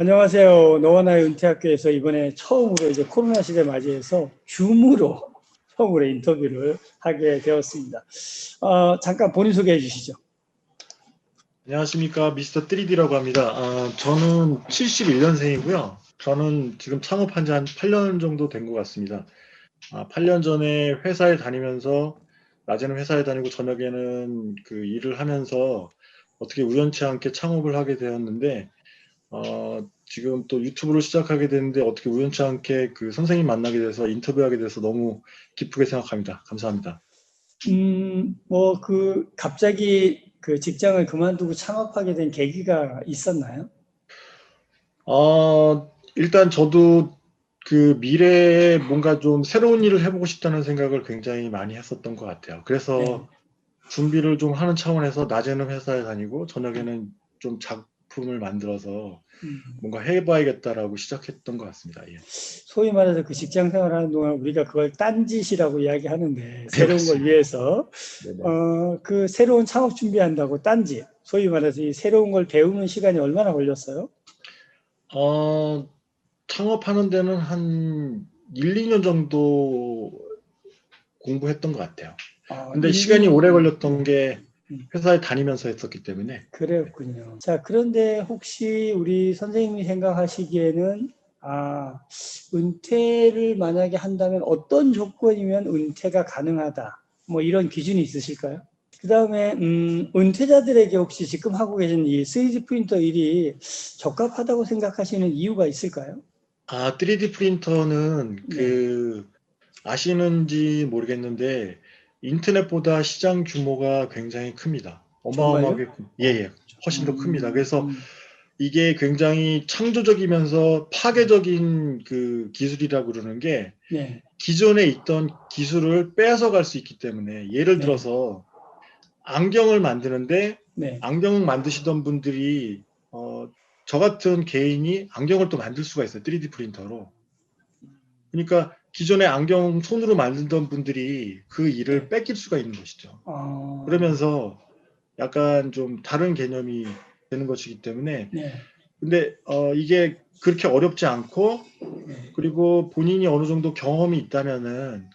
안녕하세요. 노원아이 은퇴학교에서 이번에 처음으로 이제 코로나 시대 맞이해서 줌으로 처음으로 인터뷰를 하게 되었습니다. 어, 잠깐 본인 소개해 주시죠. 안녕하십니까 미스터 3D라고 합니다. 아, 저는 71년생이고요. 저는 지금 창업한 지 한 8년 정도 된 것 같습니다. 아, 8년 전에 회사에 다니면서 낮에는 회사에 다니고 저녁에는 그 일을 하면서 어떻게 우연치 않게 창업을 하게 되었는데 어, 지금 또 유튜브를 시작하게 됐는데 어떻게 우연치 않게 그 선생님 만나게 돼서 인터뷰하게 돼서 너무 기쁘게 생각합니다. 감사합니다. 음, 뭐 그 갑자기 그 직장을 그만두고 창업하게 된 계기가 있었나요? 어, 일단 저도 그 미래에 뭔가 좀 새로운 일을 해보고 싶다는 생각을 굉장히 많이 했었던 것 같아요. 그래서 네. 준비를 좀 하는 차원에서 낮에는 회사에 다니고 저녁에는 좀 작 품을 만들어서 음, 뭔가 해봐야겠다라고 시작했던 것 같습니다. 예. 소위 말해서 그 직장 생활하는 동안 우리가 그걸 딴짓이라고 이야기하는데 새로운 걸. 위해서. 어, 그 새로운 창업 준비한다고 딴짓, 소위 말해서 이 새로운 걸 배우는 시간이 얼마나 걸렸어요? 어, 창업하는 데는 한 1, 2년 정도 공부했던 것 같아요. 아, 근데 일, 시간이 년. 오래 걸렸던 게 음. 회사에 다니면서 했었기 때문에 그랬군요. 자, 그런데 혹시 우리 선생님이 생각하시기에는 아, 은퇴를 만약에 한다면 어떤 조건이면 은퇴가 가능하다. 뭐 이런 기준이 있으실까요? 그 다음에, 음, 은퇴자들에게 혹시 지금 하고 계신 이 3D 프린터 일이 적합하다고 생각하시는 이유가 있을까요? 아, 3D 프린터는 네. 그 아시는지 모르겠는데 인터넷보다 시장 규모가 굉장히 큽니다. 어마어마하게 크- 예, 예. 훨씬 더 큽니다. 그래서 음, 이게 굉장히 창조적이면서 파괴적인 그 기술이라고 그러는 게 네, 기존에 있던 기술을 빼앗아 갈 수 있기 때문에 예를 네. 들어서 안경을 만드는데 네, 안경 만드시던 분들이 어, 저 같은 개인이 안경을 또 만들 수가 있어요. 3D 프린터로. 그러니까 기존에 안경 손으로 만들던 분들이 그 일을 뺏길 수가 있는 것이죠. 어, 그러면서 약간 좀 다른 개념이 되는 것이기 때문에 네, 근데 어, 이게 그렇게 어렵지 않고 네. 그리고 본인이 어느 정도 경험이 있다면은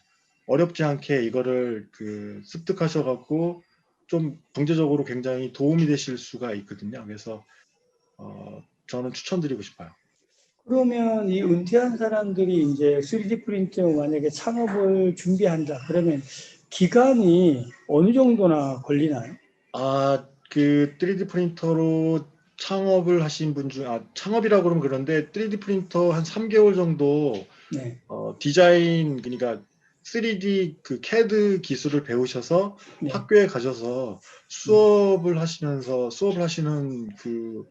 어렵지 않게 이거를 그 습득하셔갖고 좀 경제적으로 굉장히 도움이 되실 수가 있거든요. 그래서 어, 저는 추천드리고 싶어요. 그러면 이 은퇴한 사람들이 이제 3D 프린터 만약에 창업을 준비한다. 그러면 기간이 어느 정도나 걸리나요? 아, 그 3D 프린터로 창업을 하신 분 중, 아, 창업이라고 그러면 그런데 3D 프린터 한 3개월 정도 네. 어, 디자인, 그러니까 3D 그 CAD 기술을 배우셔서 네. 학교에 가셔서 수업을 하시면서 수업을 하시는 그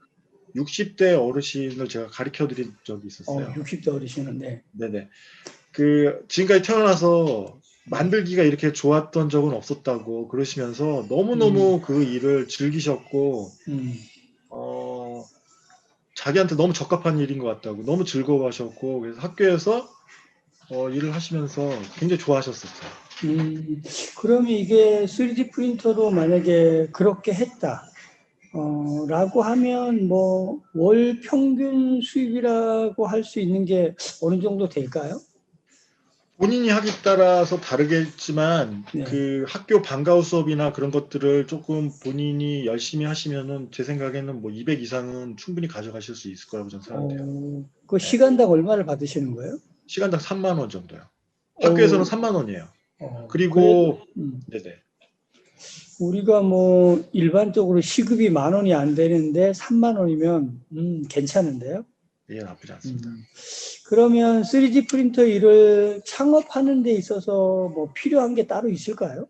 60대 어르신을 제가 가르쳐 드린 적이 어, 있었어요. 60대 어르시는데. 네네. 그 지금까지 태어나서 만들기가 이렇게 좋았던 적은 없었다고 그러시면서 너무너무 그 일을 즐기셨고 음, 어 자기한테 너무 적합한 일인 것 같다고 너무 즐거워하셨고 그래서 학교에서 어, 일을 하시면서 굉장히 좋아하셨었어요. 음, 그러면 이게 3D 프린터로 만약에 그렇게 했다. 어, 라고 하면 뭐 월 평균 수입이라고 할 수 있는 게 어느 정도 될까요? 본인이 하기 따라서 다르겠지만 네. 그 학교 방과후 수업이나 그런 것들을 조금 본인이 열심히 하시면은 제 생각에는 뭐 200 이상은 충분히 가져가실 수 있을 거라고 저는 생각돼요. 어, 그 시간당 얼마를 받으시는 거예요? 시간당 3만 원 정도요. 학교에서는 어, 3만 원이에요. 어, 그리고 그래- 음, 네네. 우리가 뭐 일반적으로 시급이 만 원이 안 되는데 3만 원이면 음, 괜찮은데요? 예, 나쁘지 않습니다. 음. 그러면 3D 프린터 일을 창업하는 데 있어서 뭐 필요한 게 따로 있을까요?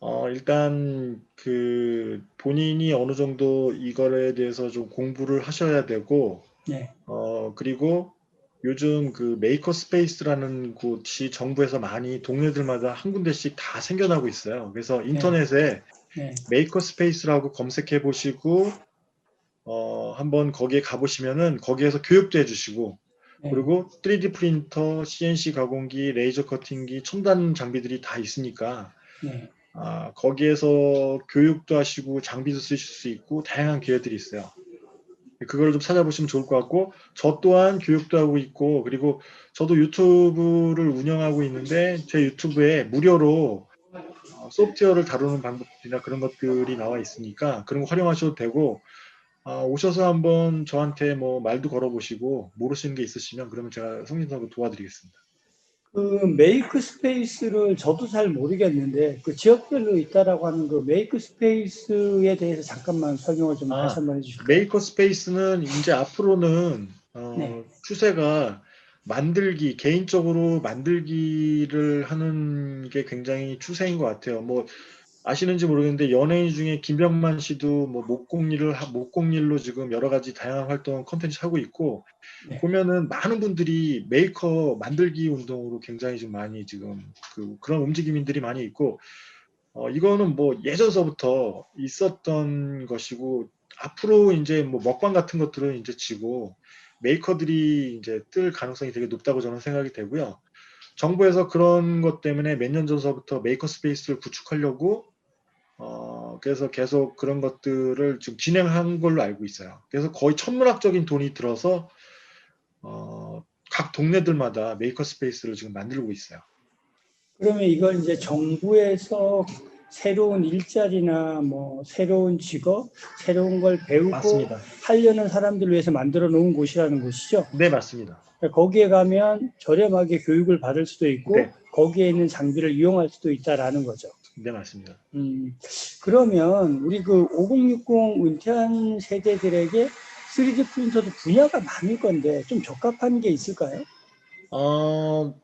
어, 일단 그 본인이 어느 정도 이거에 대해서 좀 공부를 하셔야 되고 네. 어, 그리고 요즘 그 메이커 스페이스라는 곳이 정부에서 많이 동네들마다 한 군데씩 다 생겨나고 있어요. 그래서 인터넷에 네. 메이커 스페이스라고 검색해 보시고 어, 한번 거기에 가보시면은 거기에서 교육도 해주시고 네. 그리고 3D 프린터, CNC 가공기, 레이저 커팅기, 첨단 장비들이 다 있으니까 네. 아, 거기에서 교육도 하시고 장비도 쓰실 수 있고 다양한 기회들이 있어요. 그걸 좀 찾아보시면 좋을 것 같고 저 또한 교육도 하고 있고 그리고 저도 유튜브를 운영하고 있는데 제 유튜브에 무료로 어, 소프트웨어를 다루는 방법이나 그런 것들이 나와 있으니까 그런 거 활용하셔도 되고 아, 오셔서 한번 저한테 뭐 말도 걸어보시고 모르시는 게 있으시면 그러면 제가 성심성의껏 도와드리겠습니다. 그 메이크 스페이스를 저도 잘 모르겠는데 그 지역별로 있다라고 하는 그 메이크 스페이스에 대해서 잠깐만 설명을 좀 아, 다시 한번 해주실까요? 메이커 스페이스는 이제 앞으로는 어, 네. 추세가 만들기 개인적으로 만들기를 하는 게 굉장히 추세인 것 같아요. 뭐 아시는지 모르겠는데 연예인 중에 김병만 씨도 뭐 목공일을 하- 목공일로 지금 여러 가지 다양한 활동 컨텐츠 하고 있고 네. 보면은 많은 분들이 메이커 만들기 운동으로 굉장히 좀 많이 지금 그 그런 움직임들이 많이 있고 어 이거는 뭐 예전서부터 있었던 것이고 앞으로 이제 뭐 먹방 같은 것들은 이제 지고 메이커들이 이제 뜰 가능성이 되게 높다고 저는 생각이 되고요. 정부에서 그런 것 때문에 몇 년 전서부터 메이커 스페이스를 구축하려고 어 그래서 계속 그런 것들을 지금 진행한 걸로 알고 있어요. 그래서 거의 천문학적인 돈이 들어서 어, 각 동네들마다 메이커 스페이스를 지금 만들고 있어요. 그러면 이걸 이제 정부에서 새로운 일자리나 뭐 새로운 직업, 새로운 걸 배우고 맞습니다. 하려는 사람들을 위해서 만들어 놓은 곳이라는 곳이죠. 네, 맞습니다. 거기에 가면 저렴하게 교육을 받을 수도 있고 네. 거기에 있는 장비를 이용할 수도 있다라는 거죠. 네, 맞습니다. 음, 그러면 우리 그 5060 은퇴한 세대들에게 3D 프린터도 분야가 많을 건데 좀 적합한 게 있을까요? 어,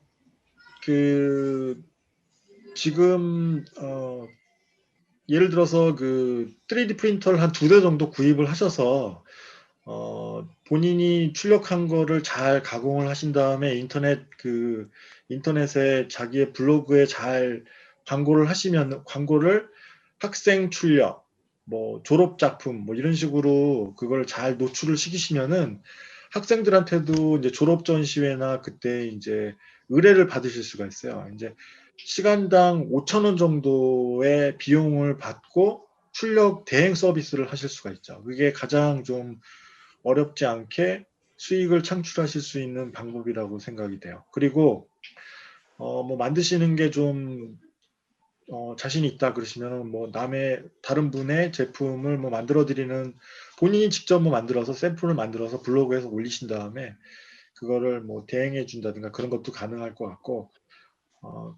그, 지금, 어, 예를 들어서 그 3D 프린터를 한 두 대 정도 구입을 하셔서, 어, 본인이 출력한 거를 잘 가공을 하신 다음에 인터넷 그, 인터넷에 자기의 블로그에 잘 광고를 하시면, 광고를 학생 출력, 뭐 졸업 작품, 뭐 이런 식으로 그걸 잘 노출을 시키시면은 학생들한테도 이제 졸업 전시회나 그때 이제 의뢰를 받으실 수가 있어요. 이제 시간당 5천 원 정도의 비용을 받고 출력 대행 서비스를 하실 수가 있죠. 그게 가장 좀 어렵지 않게 수익을 창출하실 수 있는 방법이라고 생각이 돼요. 그리고 어 뭐 만드시는 게 좀 어, 자신이 있다 그러시면 뭐 남의 다른 분의 제품을 뭐 만들어 드리는 본인이 직접 뭐 만들어서 샘플을 만들어서 블로그에서 올리신 다음에 그거를 뭐 대행해 준다든가 그런 것도 가능할 것 같고 어,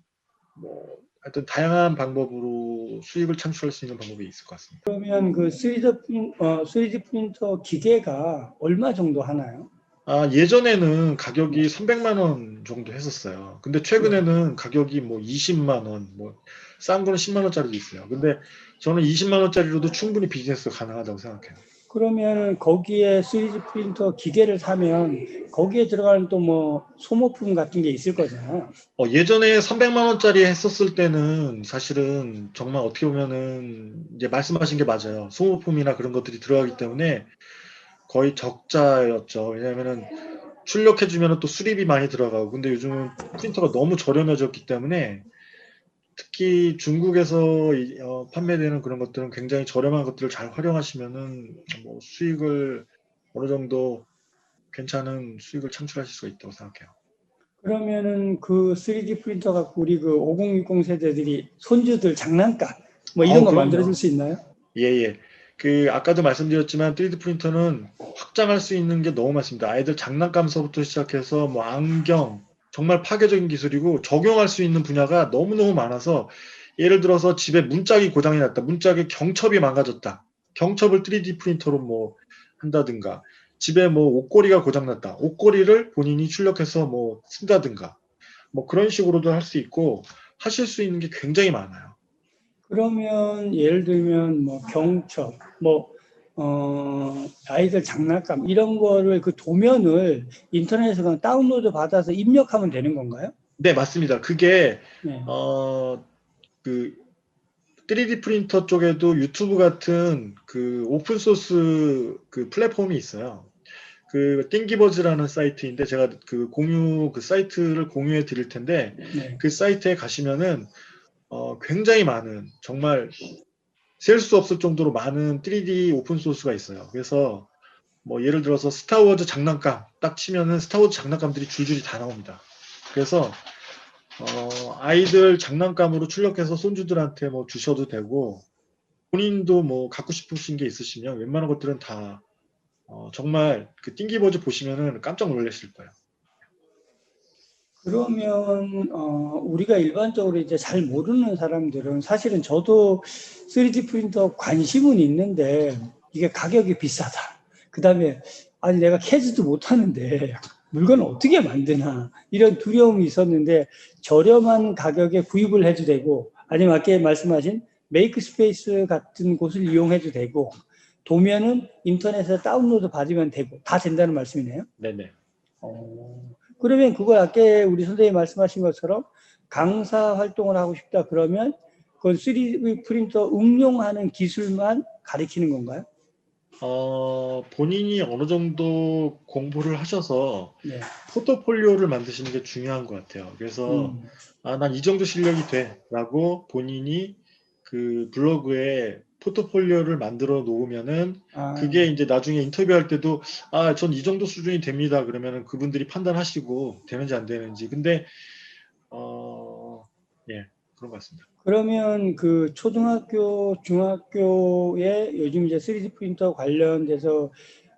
뭐 하여튼 다양한 방법으로 수익을 창출할 수 있는 방법이 있을 것 같습니다. 그러면 그 3D, 프린, 어, 3D 프린터 기계가 얼마 정도 하나요? 아, 예전에는 가격이 300만 원 정도 했었어요. 근데 최근에는 가격이 뭐 20만 원, 뭐 싼 거는 10만 원짜리도 있어요. 근데 저는 20만 원짜리로도 충분히 비즈니스가 가능하다고 생각해요. 그러면 거기에 3D 프린터 기계를 사면 거기에 들어가는 또 뭐 소모품 같은 게 있을 거잖아요. 어, 예전에 300만 원짜리 했었을 때는 사실은 정말 어떻게 보면은 이제 말씀하신 게 맞아요. 소모품이나 그런 것들이 들어가기 때문에 거의 적자였죠. 왜냐면은 출력해 주면 또 수리비 많이 들어가고 근데 요즘은 프린터가 너무 저렴해졌기 때문에 특히 중국에서 이- 어, 판매되는 그런 것들은 굉장히 저렴한 것들을 잘 활용하시면은 뭐 수익을 어느 정도 괜찮은 수익을 창출하실 수가 있다고 생각해요. 그러면은 그 3D 프린터 갖고 우리 그 5060 세대들이 손주들 장난감 뭐 이런 어, 거 그럼요. 만들어 줄 수 있나요? 예, 예. 그 아까도 말씀드렸지만 3D 프린터는 확장할 수 있는 게 너무 많습니다. 아이들 장난감서부터 시작해서 뭐 안경 정말 파괴적인 기술이고 적용할 수 있는 분야가 너무너무 많아서 예를 들어서 집에 문짝이 고장이 났다. 문짝의 경첩이 망가졌다. 경첩을 3D 프린터로 뭐 한다든가 집에 뭐 옷걸이가 고장 났다. 옷걸이를 본인이 출력해서 뭐 쓴다든가 뭐 그런 식으로도 할 수 있고 하실 수 있는 게 굉장히 많아요. 그러면 예를 들면 뭐 경첩, 뭐 어, 아이들 장난감 이런 거를 그 도면을 인터넷에서 다운로드 받아서 입력하면 되는 건가요? 네, 맞습니다. 그게 네. 어, 그 3D 프린터 쪽에도 유튜브 같은 그 오픈 소스 그 플랫폼이 있어요. 그 띵기버즈라는 사이트인데 제가 그 공유 그 사이트를 공유해 드릴 텐데 네. 그 사이트에 가시면은 어, 굉장히 많은 정말 셀 수 없을 정도로 많은 3D 오픈 소스가 있어요. 그래서 뭐 예를 들어서 스타워즈 장난감 딱 치면은 스타워즈 장난감들이 줄줄이 다 나옵니다. 그래서 어, 아이들 장난감으로 출력해서 손주들한테 뭐 주셔도 되고 본인도 뭐 갖고 싶으신 게 있으시면 웬만한 것들은 다 어, 정말 그 띵기버즈 보시면은 깜짝 놀라실 거예요. 그러면 어, 우리가 일반적으로 이제 잘 모르는 사람들은 사실은 저도 3D 프린터 관심은 있는데 이게 가격이 비싸다. 그 다음에 아니 내가 캐지도 못하는데 물건을 어떻게 만드나 이런 두려움이 있었는데 저렴한 가격에 구입을 해도 되고 아니면 아까 말씀하신 메이크 스페이스 같은 곳을 이용해도 되고 도면은 인터넷에서 다운로드 받으면 되고 다 된다는 말씀이네요. 네네. 어, 그러면 그걸 아까 우리 선생님이 말씀하신 것처럼 강사 활동을 하고 싶다 그러면 그건 3D 프린터 응용하는 기술만 가리키는 건가요? 어, 본인이 어느 정도 공부를 하셔서 네. 포트폴리오를 만드시는 게 중요한 것 같아요. 그래서 음, 아, 난 이 정도 실력이 돼. 라고 본인이 그 블로그에 포트폴리오를 만들어 놓으면은 아, 그게 이제 나중에 인터뷰할 때도 아, 전 이 정도 수준이 됩니다. 그러면은 그분들이 판단하시고 되는지 안 되는지. 근데 어, 예, 그런 것 같습니다. 그러면 그 초등학교, 중학교에 요즘 이제 3D 프린터 관련돼서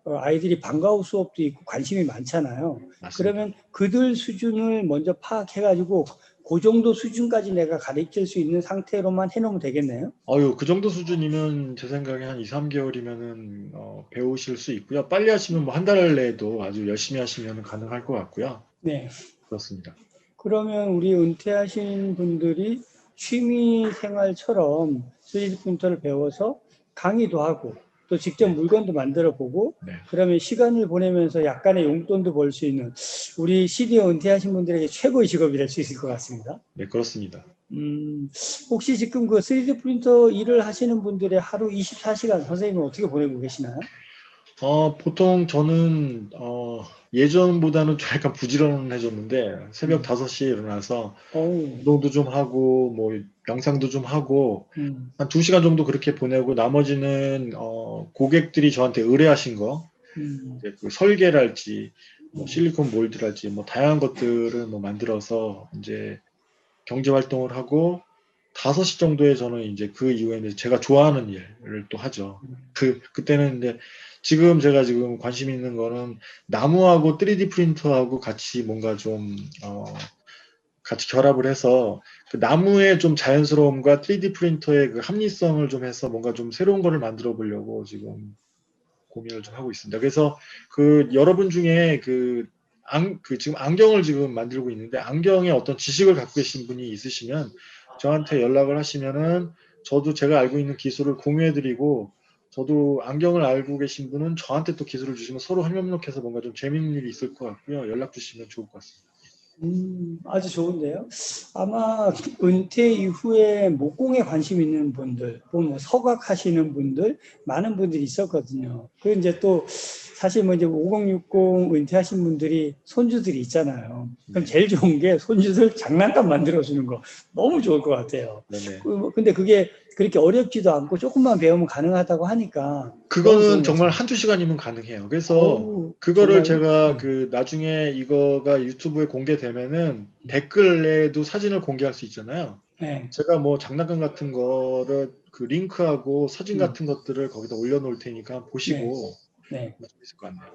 어, 아이들이 방과후 수업도 있고 관심이 많잖아요. 맞습니다. 그러면 그들 수준을 먼저 파악해가지고 그 정도 수준까지 내가 가르칠 수 있는 상태로만 해놓으면 되겠네요. 어유, 그 정도 수준이면 제 생각에 한 2, 3개월이면은 어, 배우실 수 있고요. 빨리 하시면 뭐 한 달 내에도 아주 열심히 하시면 가능할 것 같고요. 네. 그렇습니다. 그러면 우리 은퇴하신 분들이 취미 생활처럼 3D 프린터를 배워서 강의도 하고 또 직접 물건도 만들어 보고 네. 그러면 시간을 보내면서 약간의 용돈도 벌 수 있는 우리 CD에 은퇴하신 분들에게 최고의 직업이 될 수 있을 것 같습니다. 네, 그렇습니다. 음, 혹시 지금 그 3D 프린터 일을 하시는 분들의 하루 24시간 선생님은 어떻게 보내고 계시나요? 어, 보통 저는 어, 예전보다는 좀 약간 부지런해졌는데 새벽 음. 5시에 일어나서 어우, 운동도 좀 하고 뭐 명상도 좀 하고 음, 한 2시간 정도 그렇게 보내고 나머지는 어, 고객들이 저한테 의뢰하신 거 음, 그 설계랄지 뭐 실리콘 몰드랄지 뭐 다양한 것들을 뭐 만들어서 이제 경제 활동을 하고 5시 정도에 저는 이제 그 이후에는 제가 좋아하는 일을 또 하죠. 그 그때는 이제 지금 제가 지금 관심 있는 거는 나무하고 3D 프린터하고 같이 뭔가 좀 어, 같이 결합을 해서 그 나무의 좀 자연스러움과 3D 프린터의 그 합리성을 좀 해서 뭔가 좀 새로운 거를 만들어 보려고 지금 고민을 좀 하고 있습니다. 그래서 그 여러분 중에 그, 안, 그 지금 안경을 지금 만들고 있는데 안경에 어떤 지식을 갖고 계신 분이 있으시면 저한테 연락을 하시면은 저도 제가 알고 있는 기술을 공유해드리고 저도 안경을 알고 계신 분은 저한테 또 기술을 주시면 서로 협력해서 뭔가 좀 재밌는 일이 있을 것 같고요. 연락 주시면 좋을 것 같습니다. 음, 아주 좋은데요. 아마 은퇴 이후에 목공에 관심 있는 분들, 뭐 서각 하시는 분들, 많은 분들이 있었거든요. 그 이제 또 사실 뭐 이제 5060 은퇴하신 분들이 손주들이 있잖아요. 그럼 네. 제일 좋은 게 손주들 장난감 만들어주는 거 너무 좋을 것 같아요. 네네. 그 뭐- 근데 그게 그렇게 어렵지도 않고 조금만 배우면 가능하다고 하니까. 그거는 정말. 한두 시간이면 가능해요. 그래서 어우, 그거를 제가 음. 그 나중에 이거가 유튜브에 공개되면은 댓글에도 사진을 공개할 수 있잖아요. 네. 제가 뭐 장난감 같은 거를 그 링크하고 사진 음. 같은 것들을 거기다 올려놓을 테니까 보시고 네. 재밌을 것 같네요.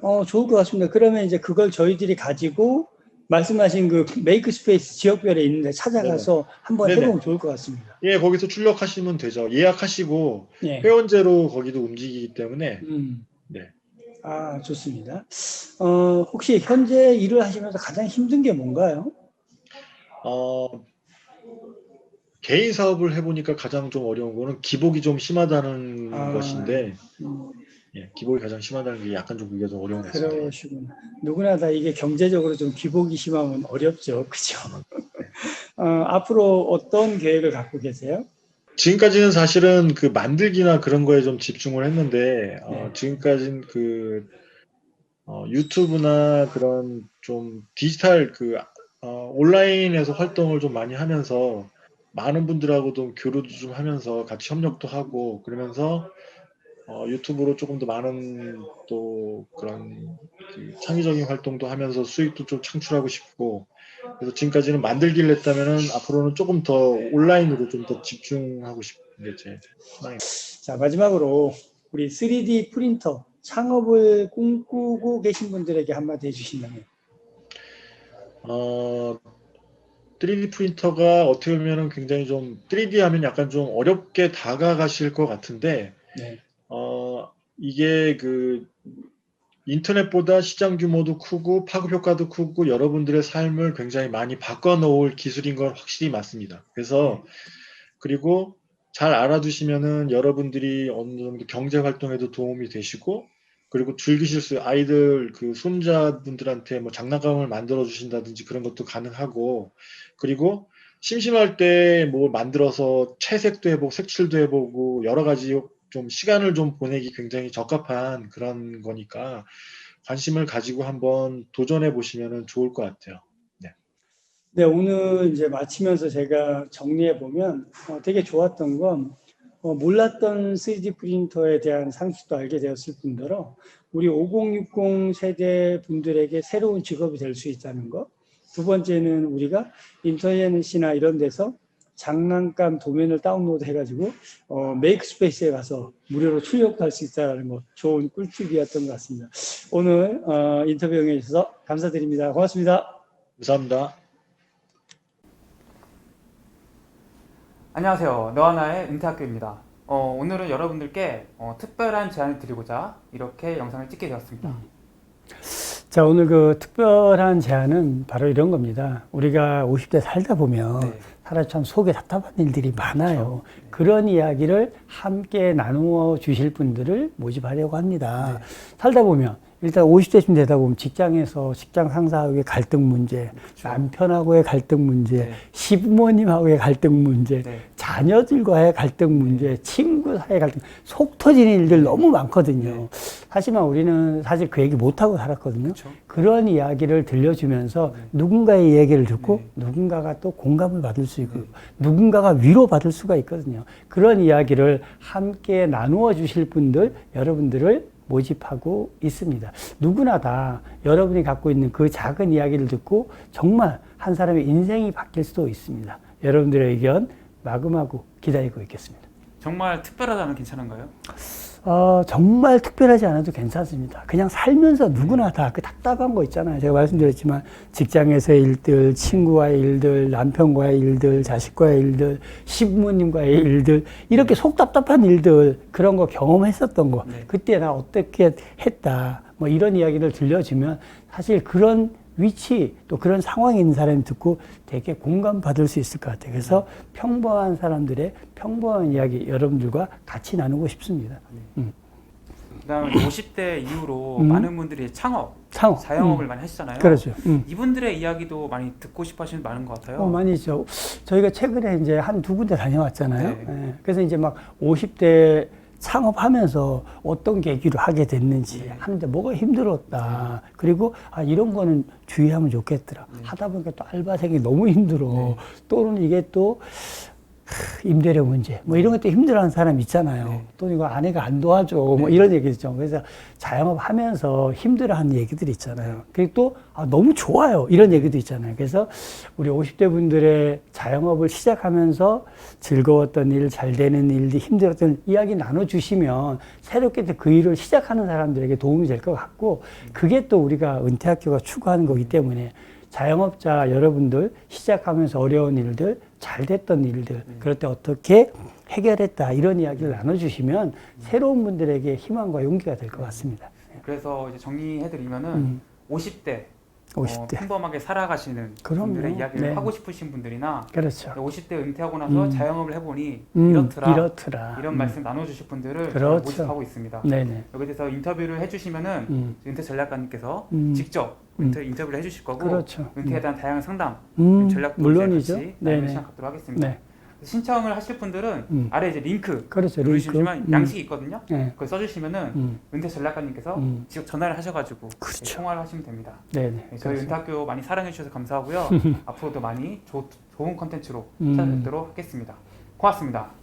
어, 좋을 것 같습니다. 그러면 이제 그걸 저희들이 가지고 말씀하신 그 메이크 스페이스 지역별에 있는데 찾아가서 한번 네네. 해보면 좋을 것 같습니다. 예, 거기서 출력하시면 되죠. 예약하시고 예. 회원제로 거기도 움직이기 때문에 음. 네. 아, 좋습니다. 어, 혹시 현재 일을 하시면서 가장 힘든 게 뭔가요? 어, 개인 사업을 해보니까 가장 좀 어려운 거는 기복이 좀 심하다는 아. 것인데 음, 예, 기복이 가장 심하다는 게 약간 좀 그게 좀 어려운 것 같습니다. 그러시구나. 누구나 다 이게 경제적으로 좀 기복이 심하면 어렵죠. 그죠? 어, 앞으로 어떤 계획을 갖고 계세요? 지금까지는 사실은 그 만들기나 그런 거에 좀 집중을 했는데 어, 네. 지금까지는 그 어, 유튜브나 그런 좀 디지털 그 어, 온라인에서 활동을 좀 많이 하면서 많은 분들하고 좀 교류도 좀 하면서 같이 협력도 하고 그러면서 어, 유튜브로 조금 더 많은 또 그런 그 창의적인 활동도 하면서 수익도 좀 창출하고 싶고 그래서 지금까지는 만들기를 했다면은 앞으로는 조금 더 온라인으로 좀 더 집중하고 싶은 게 제 희망입니다. 자, 마지막으로 우리 3D 프린터 창업을 꿈꾸고 계신 분들에게 한마디 해주신다면. 어, 3D 프린터가 어떻게 보면은 굉장히 좀 3D 하면 약간 좀 어렵게 다가가실 것 같은데 네. 어, 이게 그 인터넷보다 시장 규모도 크고 파급 효과도 크고 여러분들의 삶을 굉장히 많이 바꿔놓을 기술인 건 확실히 맞습니다. 그래서 그리고 잘 알아두시면은 여러분들이 어느 정도 경제 활동에도 도움이 되시고 그리고 즐기실 수 아이들 그 손자분들한테 뭐 장난감을 만들어 주신다든지 그런 것도 가능하고 그리고 심심할 때 뭐 만들어서 채색도 해보고 색칠도 해보고 여러 가지 좀 시간을 좀 보내기 굉장히 적합한 그런 거니까 관심을 가지고 한번 도전해 보시면 좋을 것 같아요. 네, 오늘 이제 마치면서 제가 정리해 보면 어, 되게 좋았던 건 어, 몰랐던 3D 프린터에 대한 상식도 알게 되었을 뿐더러 우리 5060 세대 분들에게 새로운 직업이 될 수 있다는 것. 두 번째는 우리가 인터넷이나 이런 데서 장난감 도면을 다운로드 해가지고 어, 메이크 스페이스에 가서 무료로 출력할 수 있다는 거 좋은 꿀팁이었던 것 같습니다. 오늘 어, 인터뷰 응해 주셔서 감사드립니다. 고맙습니다. 감사합니다. 안녕하세요. 너하나의 은퇴학교입니다. 어, 오늘은 여러분들께 어, 특별한 제안을 드리고자 이렇게 영상을 찍게 되었습니다. 자, 오늘 그 특별한 제안은 바로 이런 겁니다. 우리가 50대 살다 보면 네. 사실 참 속에 답답한 일들이 많아요. 그런 이야기를 함께 나누어 주실 분들을 모집하려고 합니다. 살다 보면 일단 50대쯤 되다 보면 직장에서 직장 상사하고의 갈등 문제, 남편하고의 갈등 문제, 네. 시부모님하고의 갈등 문제, 네. 자녀들과의 갈등 문제, 친구 사이의 갈등, 속 터지는 일들 너무 많거든요. 네. 하지만 우리는 사실 그 얘기 못하고 살았거든요. 그렇죠. 그런 이야기를 들려주면서 누군가의 얘기를 듣고 네. 누군가가 또 공감을 받을 수 있고 누군가가 위로받을 수가 있거든요. 그런 이야기를 함께 나누어 주실 분들, 여러분들을 모집하고 있습니다. 누구나 다 여러분이 갖고 있는 그 작은 이야기를 듣고 정말 한 사람의 인생이 바뀔 수도 있습니다. 여러분들의 의견 마구마구 기다리고 있겠습니다. 정말 특별하다면 괜찮은가요? 어, 정말 특별하지 않아도 괜찮습니다. 그냥 살면서 누구나 다 그 답답한 거 있잖아요. 제가 말씀드렸지만 직장에서의 일들, 친구와의 일들, 남편과의 일들, 자식과의 일들, 시부모님과의 일들, 이렇게 속 답답한 일들, 그런 거 경험했었던 거, 네. 그때 나 어떻게 했다, 뭐 이런 이야기를 들려주면 사실 그런 위치 또 그런 상황에 있는 사람이 듣고 되게 공감받을 수 있을 것 같아요. 그래서 평범한 사람들의 평범한 이야기 여러분들과 같이 나누고 싶습니다. 음. 그다음에 50대 이후로 음. 많은 분들이 창업, 창업. 자영업을 음. 많이 하시잖아요. 그렇죠. 음. 이분들의 이야기도 많이 듣고 싶어 하시는 분 많은 것 같아요. 어, 많이 있죠. 저희가 최근에 이제 한 두 군데 다녀왔잖아요. 네. 예. 그래서 이제 막 50대 창업하면서 어떤 계기로 하게 됐는지 네. 하는데 뭐가 힘들었다. 그리고 아, 이런 거는 주의하면 좋겠더라. 네. 하다 보니까 또 알바생이 너무 힘들어. 또는 이게 또 하, 임대료 문제 뭐 이런 것도 힘들어하는 사람 있잖아요. 네. 또 이거 아내가 안 도와줘 뭐 이런 얘기 있죠. 그래서 자영업 하면서 힘들어하는 얘기들이 있잖아요. 그리고 또 아, 너무 좋아요 이런 얘기도 있잖아요. 그래서 우리 50대 분들의 자영업을 시작하면서 즐거웠던 일, 잘 되는 일들, 힘들었던 이야기 나눠주시면 새롭게 또그 일을 시작하는 사람들에게 도움이 될 것 같고 그게 또 우리가 은퇴학교가 추구하는 거기 때문에 자영업자 여러분들 시작하면서 어려운 일들, 잘 됐던 일들, 그럴 때 어떻게 해결했다 이런 이야기를 나눠주시면 새로운 분들에게 희망과 용기가 될 것 같습니다. 그래서 이제 정리해드리면은 음, 50대, 50대. 어, 평범하게 살아가시는 그럼요. 분들의 이야기를 네. 하고 싶으신 분들이나 그렇죠. 50대 은퇴하고 나서 음. 자영업을 해보니 음, 이렇더라 이렇더라. 이런 음, 말씀 나눠주실 분들을 그렇죠. 모집하고 있습니다. 네네. 여기 대해서 인터뷰를 해주시면은 음, 은퇴 전략가님께서 음. 직접 음. 은퇴 인터뷰를 해주실 거고 그렇죠. 은퇴에 대한 다양한 상담, 음, 전략도 물론이죠. 같이 나누는. 시간 갖도록 하겠습니다. 네. 신청을 하실 분들은 음. 아래 이제 링크 그렇죠. 누르시면 링크. 음, 양식이 있거든요. 네. 그걸 써주시면은 음, 은퇴 전략가님께서 음. 직접 전화를 하셔가지고 그렇죠. 통화를 하시면 됩니다. 네네. 네, 저희 그래서, 은퇴학교 많이 사랑해 주셔서 감사하고요. 앞으로도 많이 조- 좋은 컨텐츠로 음. 찾아뵙도록 하겠습니다. 고맙습니다.